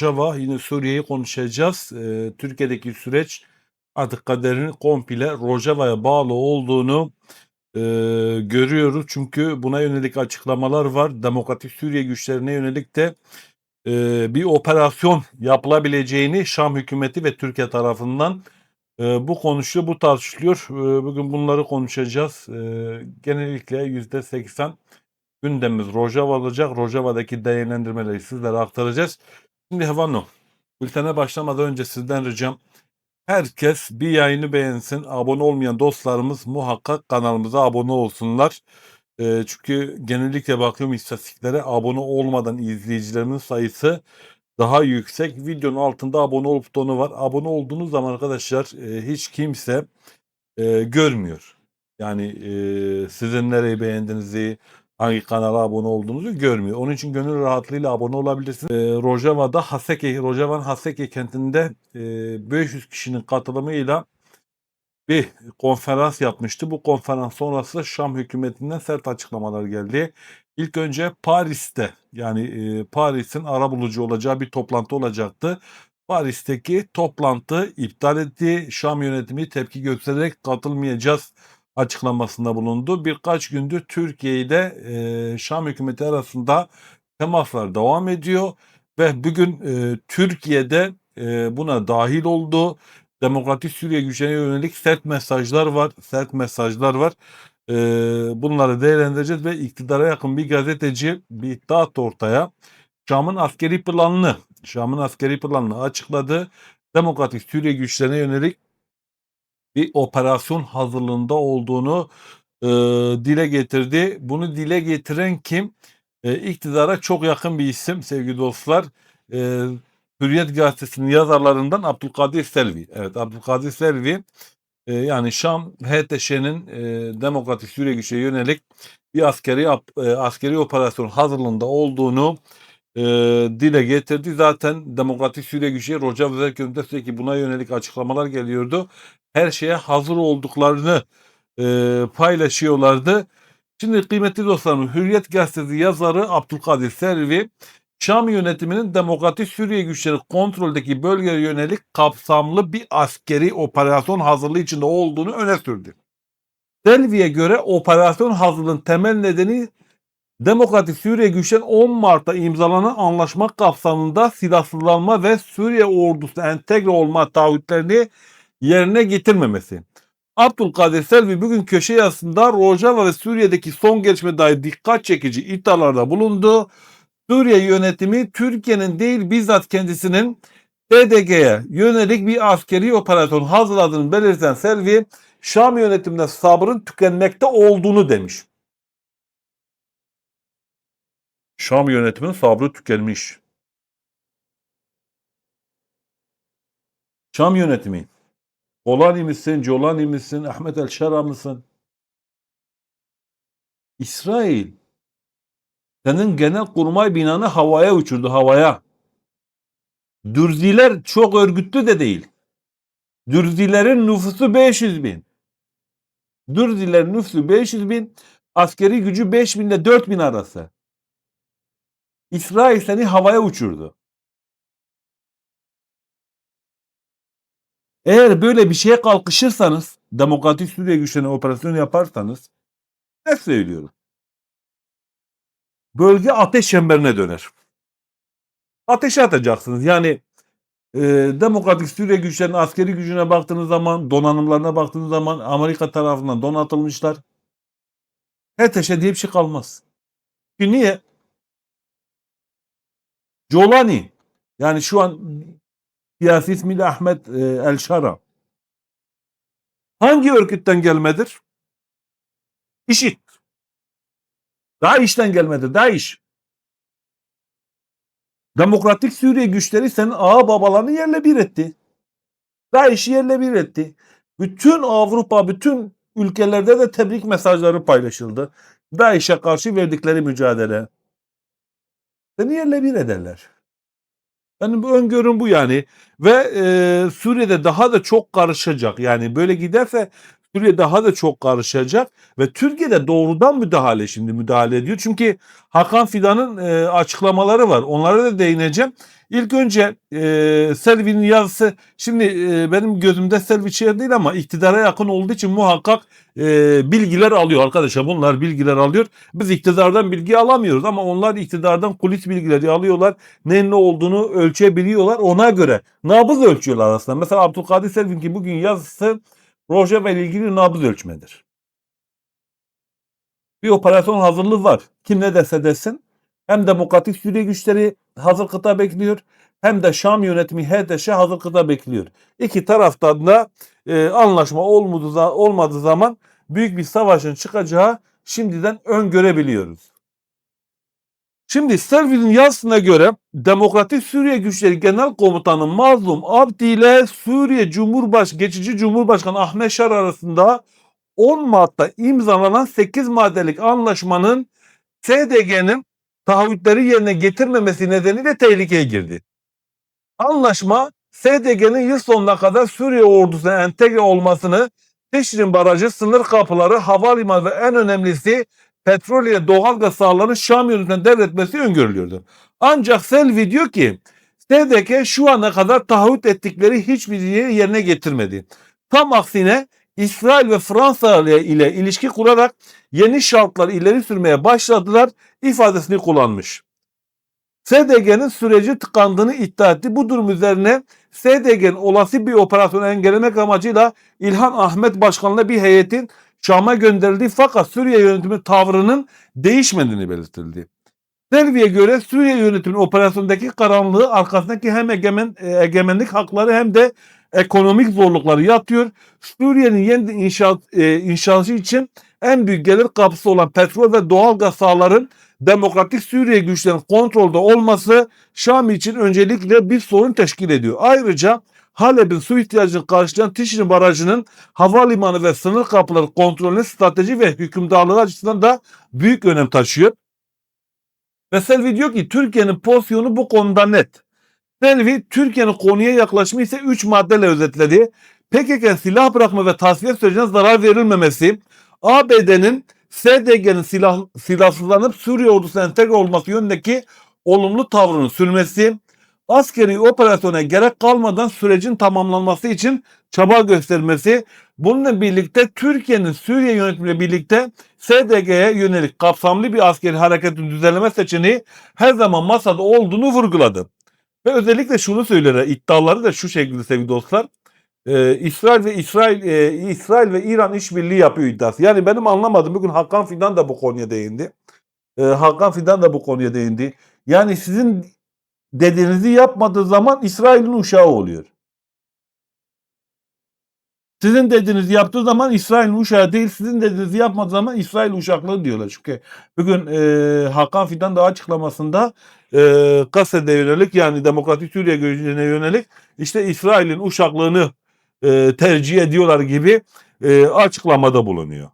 Rojava yine Suriye'yi konuşacağız. Eee, Türkiye'deki süreç artık kaderinin komple Rojava'ya bağlı olduğunu eee, görüyoruz. Çünkü buna yönelik açıklamalar var. Demokratik Suriye güçlerine yönelik de eee, bir operasyon yapılabileceğini Şam hükümeti ve Türkiye tarafından eee, bu konuşuyor, bu tartışılıyor. Eee, bugün bunları konuşacağız. Eee, genellikle %80 gündemimiz Rojava olacak. Rojava'daki değerlendirmeleri sizlere aktaracağız. Şimdi Havano, bültene başlamadan önce sizden ricam herkes bir yayını beğensin. Abone olmayan dostlarımız muhakkak kanalımıza abone olsunlar. Ee, çünkü genellikle bakıyorum istatistiklere abone olmadan izleyicilerin sayısı daha yüksek. Videonun altında abone ol butonu var. Abone olduğunuz zaman arkadaşlar e, hiç kimse e, görmüyor. Yani e, sizin nereyi beğendiğinizi, hangi kanala abone olduğunuzu görmüyor. Onun için gönül rahatlığıyla abone olabilirsiniz. E, Rojava'da Haseki, Rojava'nın Haseki kentinde e, 500 kişinin katılımıyla bir konferans yapmıştı. Bu konferans sonrası Şam hükümetinden sert açıklamalar geldi. İlk önce Paris'te yani e, Paris'in arabulucu olacağı bir toplantı olacaktı. Paris'teki toplantı iptal etti. Şam yönetimi tepki göstererek katılmayacağız açıklamasında bulundu. Birkaç gündür Türkiye ile e, Şam hükümeti arasında temaslar devam ediyor ve bugün e, Türkiye'de e, buna dahil oldu. Demokratik Suriye güçlerine yönelik sert mesajlar var, sert mesajlar var. E, bunları değerlendireceğiz ve iktidara yakın bir gazeteci bir iddia attı ortaya. Şam'ın askeri planını, Şam'ın askeri planını açıkladı. Demokratik Suriye güçlerine yönelik bir operasyon hazırlığında olduğunu e, dile getirdi. Bunu dile getiren kim? E, iktidara çok yakın bir isim sevgili dostlar. E, Hürriyet Gazetesi'nin yazarlarından Abdülkadir Selvi. Evet Abdülkadir Selvi e, yani Şam HTŞ'nin e, Demokratik Suriye güçe yönelik bir askeri e, askeri operasyon hazırlığında olduğunu e, dile getirdi. Zaten Demokratik Suriye güçleri Rojava Özel sürekli buna yönelik açıklamalar geliyordu. Her şeye hazır olduklarını e, paylaşıyorlardı. Şimdi kıymetli dostlarım Hürriyet Gazetesi yazarı Abdülkadir Selvi Şam yönetiminin Demokratik Suriye güçleri kontroldeki bölgeye yönelik kapsamlı bir askeri operasyon hazırlığı içinde olduğunu öne sürdü. Selvi'ye göre operasyon hazırlığın temel nedeni Demokratik Suriye güçlerinin 10 Mart'ta imzalanan anlaşma kapsamında silahsızlanma ve Suriye ordusu entegre olma taahhütlerini yerine getirmemesi. Abdülkadir Selvi bugün köşe yazısında Rojava ve Suriye'deki son gelişme dair dikkat çekici iddialarda bulundu. Suriye yönetimi Türkiye'nin değil bizzat kendisinin PDG'ye yönelik bir askeri operasyon hazırladığını belirten Selvi, Şam yönetiminde sabrın tükenmekte olduğunu demiş. Şam yönetiminin sabrı tükenmiş. Şam yönetimi. Golani misin, Colani misin, Ahmet El Şara mısın? İsrail senin genel kurmay binanı havaya uçurdu, havaya. Dürziler çok örgütlü de değil. Dürzilerin nüfusu 500 bin. Dürzilerin nüfusu 500 bin, askeri gücü 5 bin ile 4 bin arası. İsrail seni havaya uçurdu. Eğer böyle bir şeye kalkışırsanız, Demokratik Suriye güçlerine operasyon yaparsanız, ne söylüyorum? Bölge ateş çemberine döner. Ateşe atacaksınız. Yani e, Demokratik Suriye güçlerinin askeri gücüne baktığınız zaman, donanımlarına baktığınız zaman Amerika tarafından donatılmışlar. Ateşe diye bir şey kalmaz. Çünkü niye? Jolani yani şu an siyasi ismiyle Ahmet e, El. Hangi örgütten gelmedir? İşit. Daha işten gelmedi. Daha iş. Demokratik Suriye güçleri senin ağa babalarını yerle bir etti. Daha işi yerle bir etti. Bütün Avrupa, bütün ülkelerde de tebrik mesajları paylaşıldı. DAEŞ'e karşı verdikleri mücadele. Seni yerle bir ederler. Benim bu öngörüm bu yani. Ve e, Suriye'de daha da çok karışacak. Yani böyle giderse Suriye daha da çok karışacak ve Türkiye'de doğrudan müdahale şimdi müdahale ediyor. Çünkü Hakan Fidan'ın e, açıklamaları var. Onlara da değineceğim. İlk önce e, Selvi'nin yazısı şimdi e, benim gözümde Selvi şehir değil ama iktidara yakın olduğu için muhakkak e, bilgiler alıyor arkadaşlar. Bunlar bilgiler alıyor. Biz iktidardan bilgi alamıyoruz ama onlar iktidardan kulis bilgileri alıyorlar. Neyin ne olduğunu ölçebiliyorlar. Ona göre nabız ölçüyorlar aslında. Mesela Abdülkadir Selvi'nin ki bugün yazısı Rojava ile ilgili nabız ölçmedir. Bir operasyon hazırlığı var. Kim ne dese desin. Hem Demokratik Suriye güçleri hazır kıta bekliyor. Hem de Şam yönetimi HDŞ hazır kıta bekliyor. İki taraftan da e, anlaşma olmadığı, olmadığı zaman büyük bir savaşın çıkacağı şimdiden öngörebiliyoruz. Şimdi Selvi'nin yazısına göre Demokratik Suriye Güçleri Genel Komutanı Mazlum Abdi ile Suriye Cumhurbaş geçici Cumhurbaşkanı Ahmet Şar arasında 10 Mart'ta imzalanan 8 maddelik anlaşmanın SDG'nin taahhütleri yerine getirmemesi nedeniyle tehlikeye girdi. Anlaşma SDG'nin yıl sonuna kadar Suriye ordusuna entegre olmasını, Teşrin Barajı, sınır kapıları, havalimanı ve en önemlisi petrol ile doğalgaz sahalarını Şam yönetiminden devretmesi öngörülüyordu. Ancak Selvi diyor ki SDG şu ana kadar taahhüt ettikleri hiçbir yeri yerine getirmedi. Tam aksine İsrail ve Fransa ile ilişki kurarak yeni şartlar ileri sürmeye başladılar ifadesini kullanmış. SDG'nin süreci tıkandığını iddia etti. Bu durum üzerine SDG'nin olası bir operasyonu engellemek amacıyla İlhan Ahmet Başkan'la bir heyetin Şam'a gönderildi fakat Suriye yönetimi tavrının değişmediğini belirtildi. Selvi'ye göre Suriye yönetiminin operasyondaki karanlığı arkasındaki hem egemen, e, egemenlik hakları hem de ekonomik zorlukları yatıyor. Suriye'nin yeniden inşaat, e, inşası için en büyük gelir kapısı olan petrol ve doğal gaz sahaların Demokratik Suriye güçlerinin kontrolde olması Şam için öncelikle bir sorun teşkil ediyor. Ayrıca Halep'in su ihtiyacını karşılayan Tişrin Barajı'nın havalimanı ve sınır kapıları kontrolünün strateji ve hükümdarlığı açısından da büyük önem taşıyor. Ve Selvi diyor ki Türkiye'nin pozisyonu bu konuda net. Selvi Türkiye'nin konuya yaklaşımı ise 3 maddeyle özetledi. PKK silah bırakma ve tasfiye sürecine zarar verilmemesi, ABD'nin SDG'nin silah, silahsızlanıp Suriye ordusuna entegre olması yönündeki olumlu tavrının sürmesi, askeri operasyona gerek kalmadan sürecin tamamlanması için çaba göstermesi, bununla birlikte Türkiye'nin Suriye yönetimiyle birlikte SDG'ye yönelik kapsamlı bir askeri hareketin düzenleme seçeneği her zaman masada olduğunu vurguladı. Ve özellikle şunu söyler, iddiaları da şu şekilde sevgili dostlar. Ee, İsrail ve İsrail e, İsrail ve İran işbirliği yapıyor iddiası. Yani benim anlamadığım bugün Hakan Fidan da bu konuya değindi. Ee, Hakan Fidan da bu konuya değindi. Yani sizin dediğinizi yapmadığı zaman İsrail'in uşağı oluyor. Sizin dediğinizi yaptığı zaman İsrail'in uşağı değil, sizin dediğinizi yapmadığı zaman İsrail uşaklığı diyorlar. Çünkü bugün e, Hakan Fidan da açıklamasında e, Gazze'de yönelik yani Demokratik Suriye gücüne yönelik işte İsrail'in uşaklığını e, tercih ediyorlar gibi e, açıklamada bulunuyor.